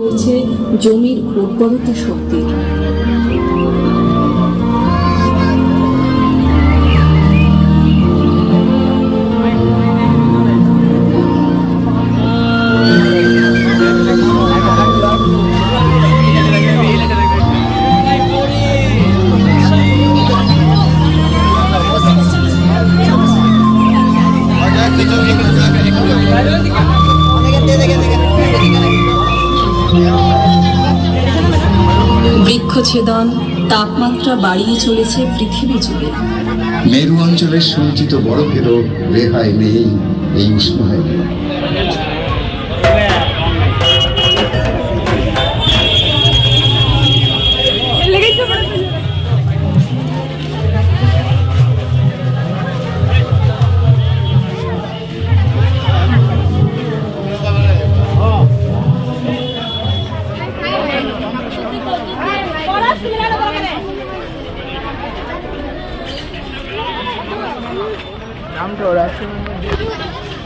করছে জমির উর্বরতা শক্তির বৃক্ষছেদন তাপমাত্রা বাড়িয়ে চলেছে পৃথিবী জুড়ে। মেরু অঞ্চলের সঞ্চিত বরফেরও রেহাই নেই এই উষ্ণায়নে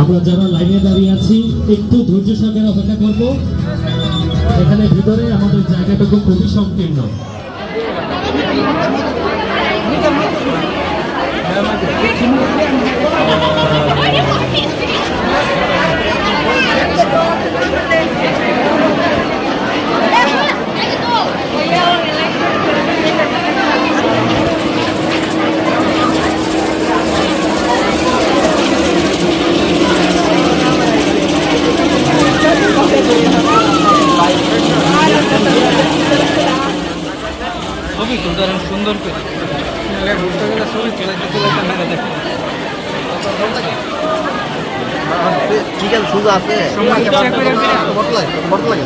আমরা যারা লাইনে দাঁড়িয়ে আছি একটু ধৈর্য সহকারে অপেক্ষা করব। এখানে ভিতরে আমাদের জায়গাটুকু খুবই সংকীর্ণ। ছবি সুন্দর করে। ঘুরতে গেলে ছবি তোলাইতে ঠিক আছে সুযোগ আছে। লাগে